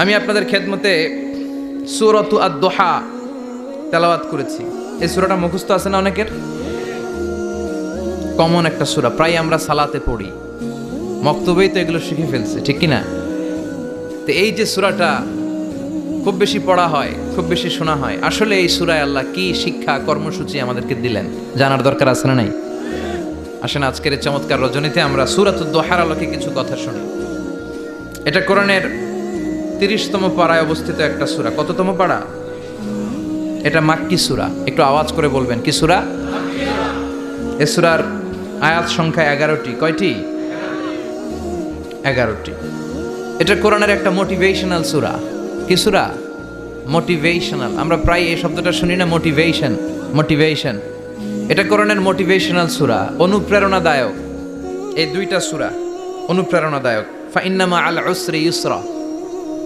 আমি আপনাদের খেদমতে সুরতু আর দোহা তেলাওয়াত করেছি। এই সুরাটা মুখস্থ আছে না অনেকের? কমন একটা সুরা, প্রায় আমরা সালাতে পড়ি। মক্তবেই তো এগুলো শিখে ফেলছে, ঠিক কি না? তো এই যে সুরাটা খুব বেশি পড়া হয়, খুব বেশি শোনা হয়, আসলে এই সুরায় আল্লাহ কি শিক্ষা, কর্মসূচি আমাদেরকে দিলেন, জানার দরকার আছে না নাই? আসেন, আজকের চমৎকার রজনীতে আমরা সুরাত দোহার আলোকে কিছু কথা শুনি। এটা কোরআনের তিরিশতম পাড়ায় অবস্থিত একটা সুরা। কততম পাড়া? এটা মাক্কি সুরা। একটু আওয়াজ করে বলবেন, কি সুরা? এ সুরার আয়াত সংখ্যা এগারোটি। কয়টি? এগারোটি। এটা কোরআনের একটা মোটিভেশনাল সুরা। কি সুরা? মোটিভেশনাল আমরা প্রায় এই শব্দটা শুনি না মোটিভেশন মোটিভেশন এটা কোরআনের মোটিভেশনাল সুরা। অনুপ্রেরণাদায়ক। এই দুইটা সুরা, অনুপ্রেরণাদায়ক। ফাইন্নামা আল উসরি ইউসরা।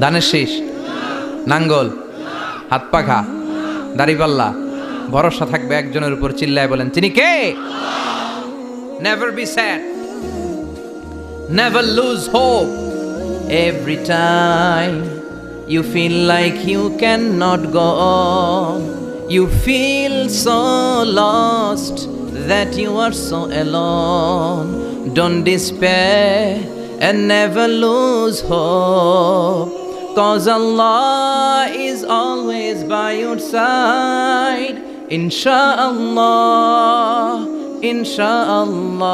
ধানের শীষ, নাঙ্গল, হাত পাখা দাড়িপাল্লা ভরসা থাকবে একজনের উপর চিল্লায় বলেন তিনি কে never be sad never lose hope every time you feel like you can not go you feel so lost that you are so alone. Don't despair and never lose hope. Cause Allah is always by your side. Insha'Allah, Insha'Allah,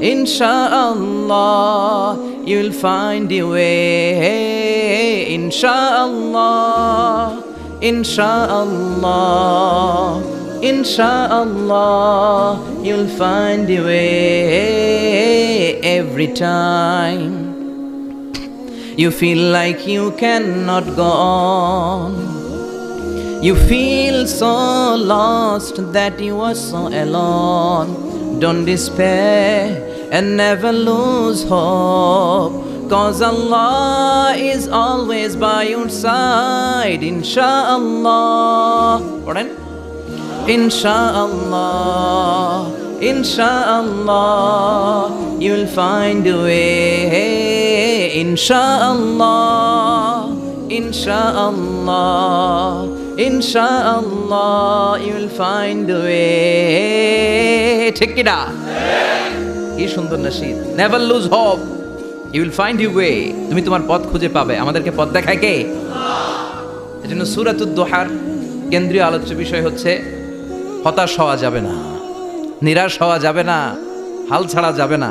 Insha'Allah, you'll find your way. Insha'Allah, Insha'Allah. Insha'Allah, you'll find your way every time. You feel like you cannot go on. You feel so lost that you are so alone. Don't despair and never lose hope. Cause Allah is always by your side, insha'Allah. Insha'Allah, Inshallah, you'll find a way. Inshallah, Inshallah, Inshallah, you'll find a way. ঠিক কিনা? কি সুন্দর nasheed never lose hope you will find you way তুমি তোমার পথ খুঁজে পাবে। আমাদেরকে পথ দেখায় কে? এজন্য সুরাতুদ দোহার কেন্দ্রীয় আলোচ্য বিষয় হচ্ছে হতাশ হওয়া যাবে না নিরাশ হওয়া যাবে না হাল ছাড়া যাবে না।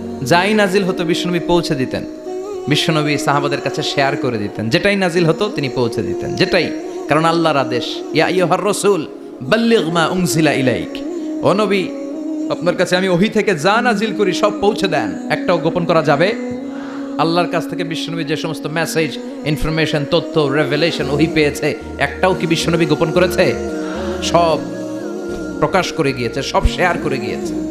যাই নাজিল হতো বিষ্ণুনবী পৌঁছে দিতেন। বিশ্বনবী সাহাবাদের কাছে শেয়ার করে দিতেন। যেটাই নাজিল হতো, তিনি পৌঁছে দিতেন। যেটাই। কারণ আল্লাহর আদেশ, ইয়া রসুল, বাল্লিগ মা উংজিলা ইলাইক। ও নবী, আপনার কাছে আমি ওহি থেকে যা নাজিল করি সব পৌঁছে দেন। একটাও গোপন করা যাবে? আল্লাহর কাছ থেকে বিশ্বনবী যে সমস্ত মেসেজ ইনফরমেশন তথ্য রেভেলেশন ওহি পেয়েছে, একটাও কি বিশ্বনবী গোপন করেছে? সব প্রকাশ করে গিয়েছে, সব শেয়ার করে গিয়েছে।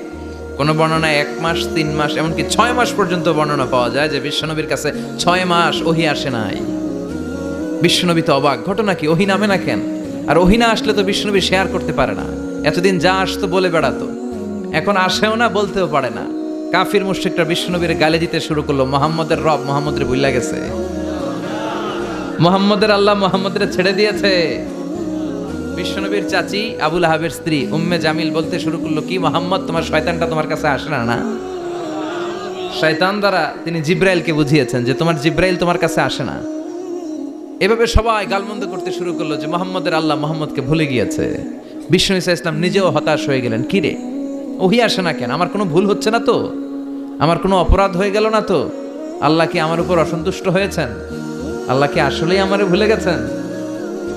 কোনো বর্ণনায় এক মাস, তিন মাস, এমনকি ছয় মাস পর্যন্ত বর্ণনা পাওয়া যায় যে বিশ্বনবীর কাছে ছয় মাস ওহি আসে নাই। বিশ্বনবী তো অবাক, ঘটনা কি? ওহি নামে না কেন? আর ওহি না আসলে তো বিশ্বনবী শেয়ার করতে পারে না। এতদিন যা আসতো বলে বেড়াতো। এখন আসেও না, বলতেও পারে না। কাফির মুশ্রিকটা বিশ্বনবীর গালে দিতে শুরু করল, মোহাম্মদের রব মোহাম্মদের বুল্লা গেছে। মোহাম্মদের আল্লাহ মোহাম্মদের ছেড়ে দিয়েছে। বিশ্বনবীর চাচি আবুল আহাবের স্ত্রী উম্মে জামিল বলতে শুরু করল, কি মোহাম্মদ, তোমার শয়তানটা তোমার কাছে আসে না না? শয়তান দ্বারা তিনি জিব্রাইলকে বুঝিয়েছেন যে তোমার জিব্রাইল তোমার কাছে আসে না। এভাবে সবাই গালমন্দ করতে শুরু করল যে মোহাম্মদের আল্লাহ মোহাম্মদকে ভুলে গিয়েছে। বিষ্ণু ইসা ইসলাম নিজেও হতাশ হয়ে গেলেন, কি রে? ওহি আসে না কেন? আমার কোনো ভুল হচ্ছে না তো? আমার কোনো অপরাধ হয়ে গেল না তো? আল্লাহ কি আমার উপর অসন্তুষ্ট হয়েছেন? আল্লাহ কি আসলেই আমারে ভুলে গেছেন?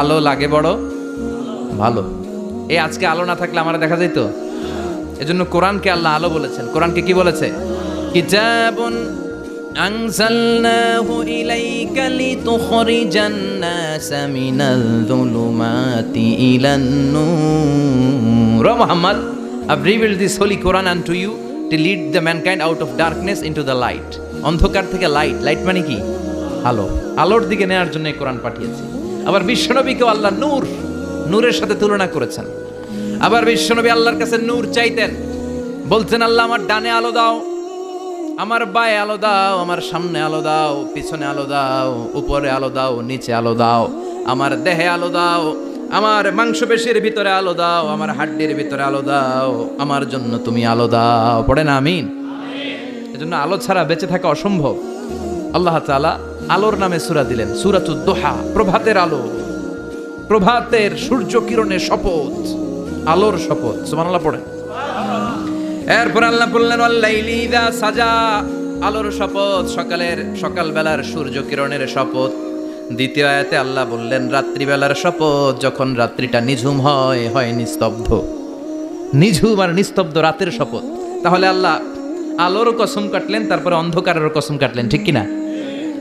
আলো লাগে বড় ভালো এই আজকে আলো না থাকলে আমরা দেখা যাইতো এজন্য কোরআনকে আল্লাহ আলো বলেছেন কোরআনকে কি বলেছে কিতাবুন أنزلناه إليك لتخرج الناس من الظلمات إلى النور Oh Muhammad, I've revealed this holy Quran unto you to lead the mankind out of darkness into the light. অন্ধকার থেকে লাইট লাইট মানে কি আলো আলোর দিকে নেওয়ার জন্য এই কোরআন পাঠিয়েছি আবার বিশ্বনবীকেও আল্লাহ নূর, নূরের সাথে তুলনা করেছেন। আবার বিশ্বনবী আল্লাহর কাছে নূর চাইতেন বলছেন আল্লাহ, আমার ডানে আলো দাও, আমার বায়ে আলো দাও, আমার সামনে আলো দাও, পিছনে আলো দাও, উপরে আলো দাও, নিচে আলো দাও, আমার দেহে আলো দাও, আমার মাংসপেশির ভিতরে আলো দাও, আমার হাড্ডির ভিতরে আলো দাও, আমার জন্য তুমি আলো দাও। পড়ে না, আমিন? এজন্য আলো ছাড়া বেঁচে থাকা অসম্ভব। আল্লাহ তাআলা আলোর নামে সূরা দিলেন সূরাতুদ দোহা, প্রভাতের আলো। প্রভাতের সূর্য কিরণের শপথ, আলোর শপথ, সুবহানাল্লাহ পড়েন। এরপর আল্লাহ বললেন আল্লাইলি ইদা সাজা। আলোর শপথ, সকালের, সকালবেলার সূর্য কিরণের শপথ। দ্বিতীয় আয়াতে আল্লাহ বললেন, রাত্রিবেলার শপথ, যখন রাত্রিটা নিঝুম হয় হয় নিস্তব্ধ। নিঝুম আর নিস্তব্ধ রাতের শপথ। তাহলে আল্লাহ আলোরও কসম কাটলেন, তারপরে অন্ধকারেরও কসম কাটলেন, ঠিক কিনা?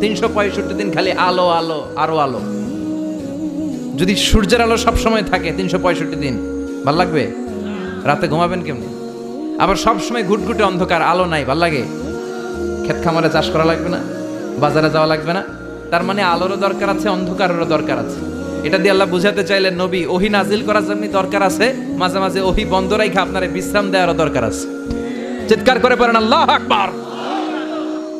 তিনশো পঁয়ষট্টি দিন খালি আলো আলো, আরও আলো। যদি সূর্যের আলো সব সময় থাকে তিনশো পঁয়ষট্টি দিন, ভালো লাগবে? রাতে ঘুমাবেন কেমনি? আবার সব সময় ঘুটঘুটে অন্ধকার, আলো নাই, ভালো লাগে? ক্ষেত খামারে চাষ করা লাগবে না? বাজারে যাওয়া লাগবে না? তার মানে আলোরও দরকার আছে, অন্ধকারেরও দরকার আছে। এটা দিয়ে আল্লাহ বুঝাতে চাইলেন, নবী, ওহি নাজিল করার জন্য দরকার আছে, মাঝে মাঝে ওহি বন্ধ রাইখা আপনার বিশ্রাম দেওয়ারও দরকার আছে। চিৎকার করে পড়েন, আল্লাহ আকবার!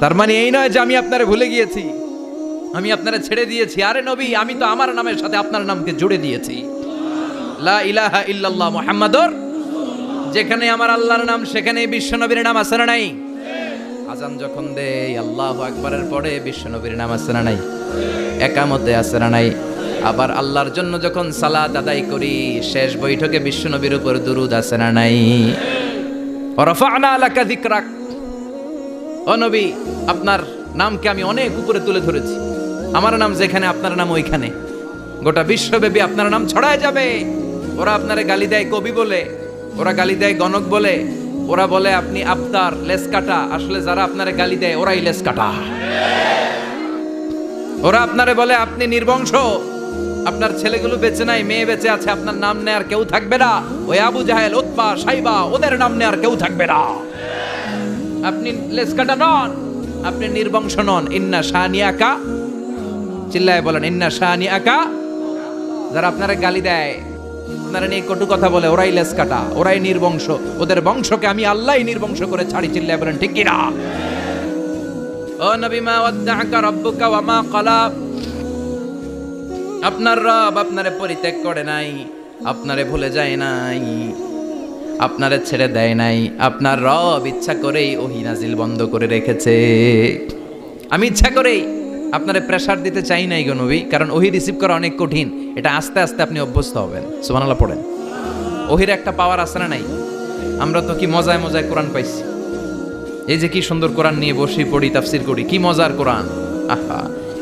তার মানে এই নয় যে আমি আপনারে ভুলে গিয়েছি। আমি আপনারে ছেড়ে দিয়েছি। আরে নবী, আমি তো আমার নামের সাথে আপনার নামকে জুড়ে দিয়েছি। লা যেখানে আমার আল্লাহর নাম সেখানে বিশ্বনবীর নাম আছে না নাই? আজান যখন দেই আল্লাহ আকবারের পরে বিশ্বনবীর নাম আছে না নাই? একামতে আছে না নাই? আবার আল্লাহর জন্য যখন সালাত আদায় করি, শেষ বৈঠকে বিশ্বনবীর উপর দুরুদ আছে না নাই? রফা'না লাকা যিকরাক। ও নবী, আপনার নামকে আমি অনেক উপরে তুলে ধরেছি। আমার নাম যেখানে, আপনার নাম ওইখানে। গোটা বিশ্বব্যাপী আপনার নাম ছড়ায় যাবে। ওরা আপনারে গালি দেয় কবি বলে, ওরা গালি দেয় গণক বলে, ওরা বলে আপনি আপনার লেস কাটা আসলে যারা আপনারে গালি দেয়, ওরাই লেস কাটা ওরা আপনারে বলে, আপনি নির্বংশ। আপনার ছেলেগুলো বেঁচে নাই, মেয়ে বেঁচে আছে, আপনার নাম নেয়ার কেউ থাকবে না। ওই আবু জাহেল উৎপা সাইবা, ওদের নাম নেয়ার কেউ থাকবে না। আপনি লেসকাটা নন। আপনি নির্বংশ নন। ইন্না শাহানিয়াকা চিল্লায় বলেন, ইন্না শাহানিয়াকা যারা আপনারা গালি দেয়, আপনারা নিয়ে কটু কথা বলে, ওরাই লেস কাটা, ওরাই নির্বংশ। ওদের বংশকে আমি আল্লাহ নির্বংশ করে ছাড়ি, চিল্লায় বলেন, ঠিক কিনা? ও নবী, মা ওয়াদ্দাআকা রাব্বুকা ওয়া মা ক্বালা। আপনার রব আপনারে পরিত্যাগ করে নাই, আপনারে ভুলে যায় নাই। আপনারে ছেড়ে দেয় নাই। আপনার রব ইচ্ছা করেই ওহি নাজিল বন্ধ করে রেখেছে। আমি ইচ্ছা করেই আপনারে প্রেসার দিতে চাই নাই গো নবী, কারণ ওহি রিসিভ করা অনেক কঠিন। এটা আস্তে আস্তে আপনি অভ্যস্ত হবেন। সুবহানাল্লাহ পড়েন। ওহির একটা পাওয়ার আছে না নাই? আমরা তো কি মজায় মজায় কোরআন পাইছি। এই যে কি সুন্দর কোরআন নিয়ে বসি পড়ি, তাফসির করি, কি মজার কোরআন। আহা।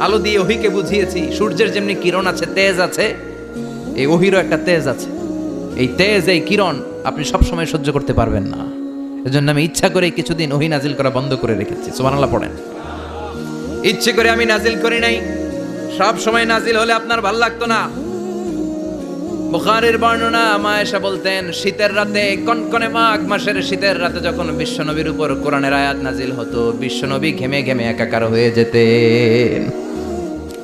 আলো দিয়ে ওহিকে বুঝিয়েছি, সূর্যের যেমনি কিরণ আছে, তেজ আছে, এই ওহিরও একটা তেজ আছে। এই তেজ, এই কিরণ আপনি সব সময় সহ্য করতে পারবেন না। এজন্য আমি ইচ্ছা করে কিছুদিন ওহি নাজিল করা বন্ধ করে রেখেছি। সুবহানাল্লাহ, পড়েন। ইচ্ছে করে আমি নাজিল করি নাই। সব সময় নাজিল হলে আপনার ভালো লাগতো না। বুখারের বর্ণনা মায়েশা বলতেন, শীতের রাতে, কনকনে মাঘ মাসের শীতের রাতে যখন বিশ্বনবীর উপর কোরআনের আয়াত নাজিল হতো, বিশ্বনবী ঘেমে ঘেমে একাকার হয়ে যেতেন।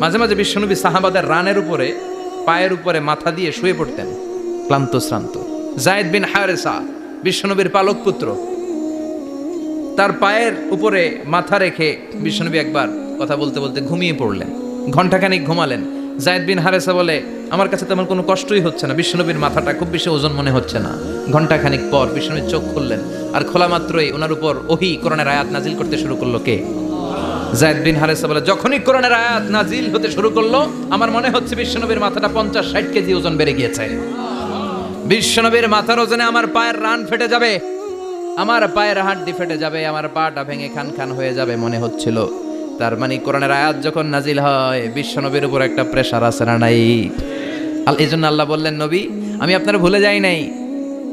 মাঝে মাঝে বিশ্বনবী সাহাবাদের রানের উপরে, পায়ের উপরে মাথা দিয়ে শুয়ে পড়তেন। ক্লান্ত, শ্রান্ত। জায়েদ বিন হারেসা, বিশ্বনবীর পালক পুত্র, তার পায়ের উপরে মাথা রেখে বিশ্বনবী একবার কথা বলতে বলতে ঘুমিয়ে পড়লেন। ঘন্টাখানিক ঘুমালেন। জায়দ বিন হারেসা বলে, আমার কাছে তেমন কোনো কষ্টই হচ্ছে না। বিশ্বনবীর মাথাটা খুব বেশি ওজন মনে হচ্ছে না। ঘন্টাখানিক পর বিশ্বনবীর চোখ খুললেন। আর খোলা মাত্রই ওনার উপর ওহি কোরআনের আয়াত নাজিল করতে শুরু করল কে? জায়দ বিন হারেসা বলে, যখনই কোরআনের আয়াত নাজিল হতে শুরু করল, আমার মনে হচ্ছে বিশ্বনবীর মাথাটা পঞ্চাশ ষাট কেজি ওজন বেড়ে গিয়েছে। বিশ্বনবীর মাথার ওজনে আমার পায়ের রান ফেটে যাবে, আমার পায়ের হাড্ডি ফেটে যাবে, আমার পাটা ভেঙে খান খান হয়ে যাবে মনে হচ্ছিল। তার মানে কোরআনের আয়াত যখন নাজিল হয়, বিশ্বনবীর উপর একটা প্রেশার আছে না নাই? এই জন্য আল্লাহ বললেন, নবী, আমি আপনার ভুলে যাই নাই।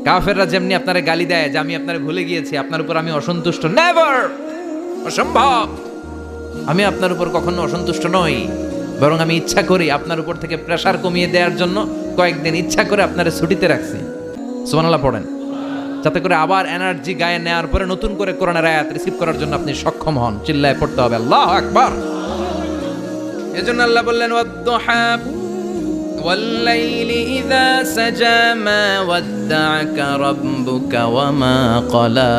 কাফেররা যেমনি আপনারা গালি দেয় যে আমি আপনার ভুলে গিয়েছি, আপনার উপর আমি অসন্তুষ্ট। নেভার অসম্ভব! আমি আপনার উপর কখনো অসন্তুষ্ট নই বরং আমি ইচ্ছা করি আপনার উপর থেকে প্রেশার কমিয়ে দেওয়ার জন্য কয়েকদিন ইচ্ছা করে আপনার ছুটিতে রাখছি সুবহানাল্লাহ পড়েন যাতে করে আবার এনার্জি গায়ে নেওয়ার পরে নতুন করে কোরআনের আয়াত রিসিভ করার জন্য আপনি সক্ষম হন চিল্লায় পড়তে হবে আল্লাহ আকবার এজন্য আল্লাহ বললেন ওয়াদ্দুহা والليل إذا سجى ما ودعك ربك وما قلى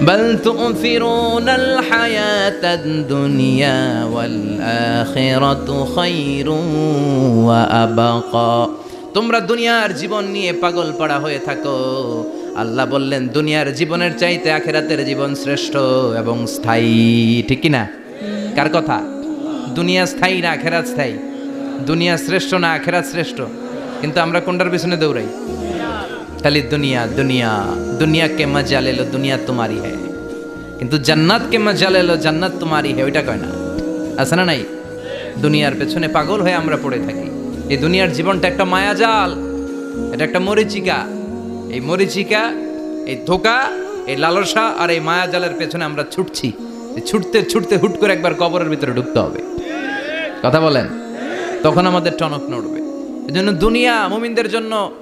بل تؤثرون الحياة الدنيا والآخرة خير وأبقى তোমরা দুনিয়ার জীবন নিয়ে পাগল পাড়া হয়ে থাকো আল্লাহ বললেন দুনিয়ার জীবনের চাইতে আখেরাতের জীবন শ্রেষ্ঠ এবং স্থায়ী ঠিক কিনা কার কথা দুনিয়া স্থায়ী না আখেরাত স্থায়ী দুনিয়া শ্রেষ্ঠ না আখেরাত শ্রেষ্ঠ কিন্তু আমরা কোনটার পিছনে দৌড়াই খালি দুনিয়া দুনিয়া দুনিয়া কে মজা লেলো দুনিয়া তোমারই হ্যায় কিন্তু জান্নাত কে মজা লেলো জান্নাত তোমারই হ্যায় ওইটা কয় না? আছে না নাই? দুনিয়ার পেছনে পাগল হয়ে আমরা পড়ে থাকি। এই দুনিয়ার জীবনটা একটা মায়াজাল, এটা একটা মরিচিকা। এই মরিচিকা, এই ধোকা, এই লালসা আর এই মায়াজালের পেছনে আমরা ছুটছি। ছুটতে ছুটতে হুট করে একবার কবরের ভিতরে ঢুকতে হবে। কথা বলেন? তখন আমাদের টনক নড়বে। এই জন্য দুনিয়া মুমিনদের জন্য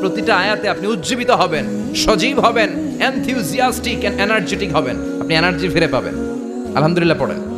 প্রতিটা আয়াতে আপনি উজ্জীবিত হবেন, সজীব হবেন এনথিউজিয়াস্টিক অ্যান্ড এনার্জেটিক হবেন। আপনি এনার্জি ফিরে পাবেন। আলহামদুলিল্লাহ পড়েন।